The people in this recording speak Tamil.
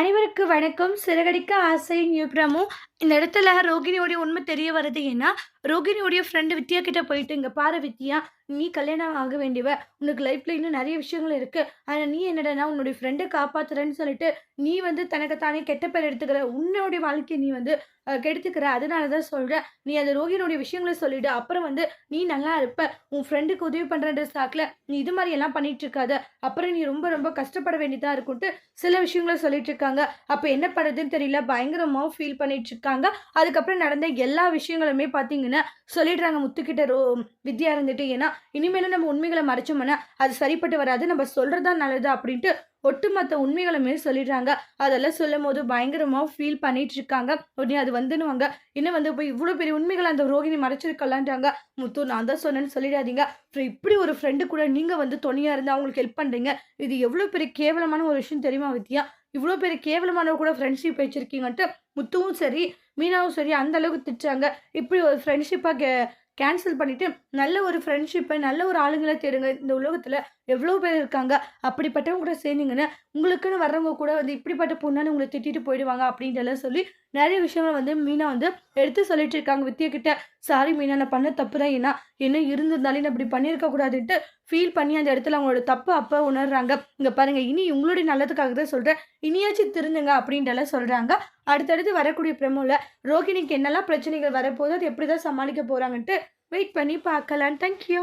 அனைவருக்கு வணக்கம். சிறகடிக்க ஆசை நியூ பிரமோ இந்த இடத்துல ரோகிணியோடைய உண்மை தெரிய வருது ஏன்னா ரோகிணியோடைய ஃப்ரெண்டு வித்யா கிட்ட போயிட்டு இங்கே பாரு வித்யா நீ கல்யாணம் ஆக வேண்டியவ உனக்கு லைஃப்ல இன்னும் நிறைய விஷயங்கள் இருக்கு. ஆனா நீ என்னடனா உன்னுடைய ஃப்ரெண்டை காப்பாத்துறேன்னு சொல்லிட்டு நீ வந்து தனக்கு தானே கெட்ட பேர் எடுத்துக்கிற உன்னுடைய வாழ்க்கையை நீ வந்து கெடுத்துக்கிற. அதனால தான் சொல்கிறேன் நீ அந்த ரோகிணியோடைய விஷயங்களை சொல்லிவிடு அப்புறம் வந்து நீ நல்லா இருப்ப. உன் ஃப்ரெண்டுக்கு உதவி பண்ணுறன்ற சாக்கில் நீ இது மாதிரி எல்லாம் பண்ணிட்டு இருக்காத. அப்புறம் நீ ரொம்ப ரொம்ப கஷ்டப்பட வேண்டியதாக இருக்கும்ட்டு சில விஷயங்களை சொல்லிட்டு இருக்காங்க. அப்போ என்ன பண்ணுறதுன்னு தெரியல. பயங்கரமாக ஃபீல் பண்ணிட்டு இருக்காங்க. அதுக்கப்புறம் நடந்த எல்லா விஷயங்களுமே பார்த்தீங்கன்னா சொல்லிடுறாங்க முத்துக்கிட்ட ரோ வித்யா இருந்துட்டு. ஏன்னா இனிமேலும் நம்ம உண்மைகளை மறைச்சோம்னா அது சரிப்பட்டு வராது. நம்ம சொல்கிறதா நல்லது அப்படின்ட்டு ஒட்டுமொத்த உண்மைகளுமே சொல்லிடுறாங்க. அதெல்லாம் சொல்லும் போது பயங்கரமாக ஃபீல் பண்ணிட்டு இருக்காங்க உடனே அது வந்துனுவாங்க இன்னும் வந்து போய் இவ்வளோ பெரிய உண்மைகளை அந்த ரோகிணி மறைச்சிருக்கலான்றாங்க. முத்து நான் தான் சொன்னேன்னு சொல்லிடாதீங்க. அப்புறம் இப்படி ஒரு ஃப்ரெண்டு கூட நீங்கள் வந்து துணையாக இருந்து அவங்களுக்கு ஹெல்ப் பண்ணுறீங்க இது எவ்வளோ பெரிய கேவலமான ஒரு விஷயம் தெரியுமா வித்யா? இவ்வளோ பெரிய கேவலமான கூட ஃப்ரெண்ட்ஷிப் வச்சுருக்கீங்கன்ட்டு முத்துவும் சரி மீனாவும் சரி அந்த அளவுக்கு திட்டுறாங்க. இப்படி ஒரு ஃப்ரெண்ட்ஷிப்பாக கே கேன்சல் பண்ணிவிட்டு நல்ல ஒரு ஃப்ரெண்ட்ஷிப்பை நல்ல ஒரு ஆளுங்களை தேடுங்க. இந்த உலகத்தில் எவ்வளோ பேர் இருக்காங்க? அப்படிப்பட்டவங்க கூட சேர்ந்தீங்கன்னா உங்களுக்குன்னு வர்றவங்க கூட வந்து இப்படிப்பட்ட பொண்ணான்னு உங்களை திட்டிட்டு போயிடுவாங்க அப்படின்றலாம் சொல்லி நிறைய விஷயங்கள் வந்து மீனா வந்து எடுத்து சொல்லிட்டு இருக்காங்க. வித்தியக்கிட்ட சாரி மீனா நான் பண்ண தப்பு தான் ஏன்னா என்ன இருந்திருந்தாலும் நான் இப்படி பண்ணியிருக்க கூடாதுன்ட்டு ஃபீல் பண்ணி அந்த இடத்துல அவங்களோட தப்பு அப்போ உணர்றாங்க. இங்கே பாருங்கள் இனி உங்களுடைய நல்லதுக்காக தான் சொல்கிறேன் இனியாச்சும் திருந்துங்க அப்படின்றலாம் சொல்கிறாங்க அடுத்தடுத்து வரக்கூடிய பிரமோல ரோகிணிக்கு என்னெல்லாம் பிரச்சனைகள் வரப்போகுது அது எப்படி தான் சமாளிக்க போகிறாங்கன்ட்டு வெயிட் பண்ணி பார்க்கலாம் தேங்க்யூ